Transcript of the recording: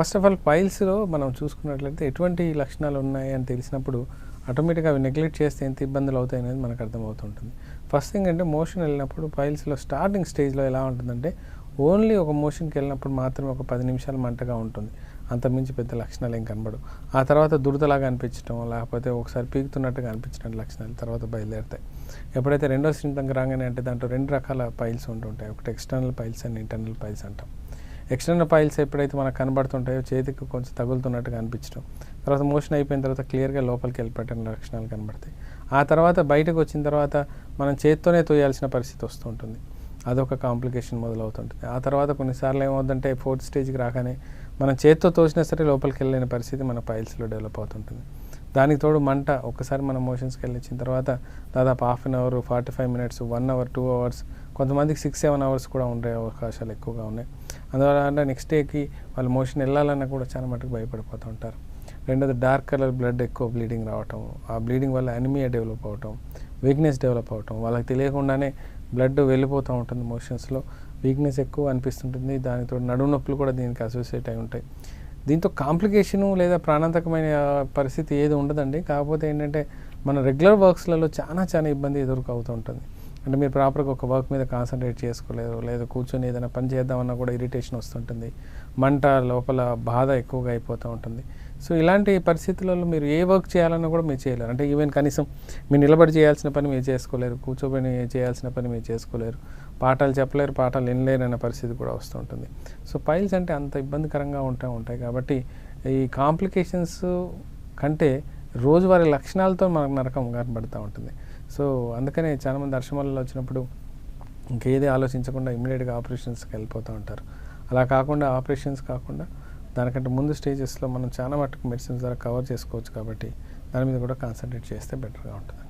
First of all పైల్స్లో మనం చూసుకున్నట్లయితే ఎటువంటి లక్షణాలు ఉన్నాయి అని తెలిసినప్పుడు ఆటోమేటిక్గా అవి నెగ్లెక్ట్ చేస్తే ఎంత ఇబ్బందులు అవుతాయి అనేది మనకు అర్థమవుతుంటుంది. ఫస్ట్ థింగ్ అంటే మోషన్ వెళ్ళినప్పుడు పైల్స్లో స్టార్టింగ్ స్టేజ్లో ఎలా ఉంటుందంటే ఓన్లీ ఒక మోషన్కి వెళ్ళినప్పుడు మాత్రమే ఒక పది నిమిషాలు మంటగా ఉంటుంది. అంతకుమించి పెద్ద లక్షణాలు ఏం కనబడు ఆ తర్వాత దురదలాగా అనిపించడం లేకపోతే ఒకసారి పీకుతున్నట్టుగా అనిపించడం లక్షణాలు తర్వాత బయలుదేరుతాయి. ఎప్పుడైతే రెండో సింతంకి రాగానే అంటే దాంట్లో రెండు రకాల పైల్స్ ఉంటుంటాయి. ఒకటి external piles and internal piles అంటాం. ఎక్స్టర్నల్ పైల్స్ ఎప్పుడైతే మనకు కనబడుతుంటాయో చేతికి కొంచెం తగులుతున్నట్టుగా అనిపించడం. తర్వాత మోషన్ అయిపోయిన తర్వాత క్లియర్గా లోపలికి వెళ్ళిపెట్టిన లక్షణాలు కనబడతాయి. ఆ తర్వాత బయటకు వచ్చిన తర్వాత మనం చేత్తోనే తోయాల్సిన పరిస్థితి వస్తుంటుంది అదొక కాంప్లికేషన్ మొదలవుతుంటుంది. ఆ తర్వాత కొన్నిసార్లు ఏమవుతుందంటే ఫోర్త్ స్టేజ్కి రాగానే మనం చేత్తో తోసినా సరే లోపలికి వెళ్ళలేని పరిస్థితి మన పైల్స్లో డెవలప్ అవుతుంటుంది. దానికి తోడు మంట ఒకసారి మనం మోషన్స్కి వెళ్ళిన తర్వాత దాదాపు half an hour forty five minutes one hour two hours కొంతమందికి సిక్స్ సెవెన్ అవర్స్ కూడా ఉండే అవకాశాలు ఎక్కువగా ఉన్నాయి. అందువల్ల నెక్స్ట్ డేకి వాళ్ళు మోషన్ వెళ్ళాలన్నా కూడా చాలా మటుకు భయపడిపోతూ ఉంటారు. రెండోది డార్క్ కలర్ బ్లడ్ ఎక్కువ బ్లీడింగ్ రావటం ఆ బ్లీడింగ్ వల్ల అనిమియా డెవలప్ అవటం వీక్నెస్ డెవలప్ అవటం వాళ్ళకి తెలియకుండానే బ్లడ్ వెళ్ళిపోతూ ఉంటుంది మోషన్స్లో. వీక్నెస్ ఎక్కువ అనిపిస్తుంటుంది దానితో నడుము నొప్పులు కూడా దీనికి అసోసియేట్ అయి ఉంటాయి. దీంతో కాంప్లికేషను లేదా ప్రాణాంతకమైన పరిస్థితి ఏది ఉండదండి. కాకపోతే ఏంటంటే మన రెగ్యులర్ వర్క్స్లలో చాలా చాలా ఇబ్బంది ఎదుర్కొవుతూ ఉంటుంది. అంటే మీరు ప్రాపర్గా ఒక వర్క్ మీద కాన్సన్ట్రేట్ చేసుకోలేరు లేదా కూర్చొని ఏదైనా పని చేద్దామన్నా కూడా ఇరిటేషన్ వస్తుంటుంది. మంట లోపల బాధ ఎక్కువగా అయిపోతూ ఉంటుంది. సో ఇలాంటి పరిస్థితులలో మీరు ఏ వర్క్ చేయాలన్నా కూడా మీరు చేయలేరు. అంటే ఈవెన్ కనీసం మీరు నిలబడి చేయాల్సిన పని మీరు చేసుకోలేరు కూర్చోబడి చేయాల్సిన పని మీరు చేసుకోలేరు. పాఠాలు చెప్పలేరు పాఠాలు వినలేరు పరిస్థితి కూడా వస్తుంటుంది సో పైల్స్ అంటే అంత ఇబ్బందికరంగా ఉంటూ ఉంటాయి కాబట్టి ఈ కాంప్లికేషన్స్ కంటే రోజువారి లక్షణాలతో మనకు నరకం కనబడుతూ ఉంటుంది. సో అందుకనే చాలామంది దర్శనాలలో వచ్చినప్పుడు ఇంకేది ఆలోచించకుండా ఇమ్మీడియట్గా ఆపరేషన్స్కి వెళ్ళిపోతూ ఉంటారు. అలా కాకుండా ఆపరేషన్స్ కాకుండా దానికంటే ముందు స్టేజెస్లో మనం చాలా మటుకు మెడిసిన్స్ ద్వారా కవర్ చేసుకోవచ్చు కాబట్టి దాని మీద కూడా కాన్సన్ట్రేట్ చేస్తే బెటర్గా ఉంటుంది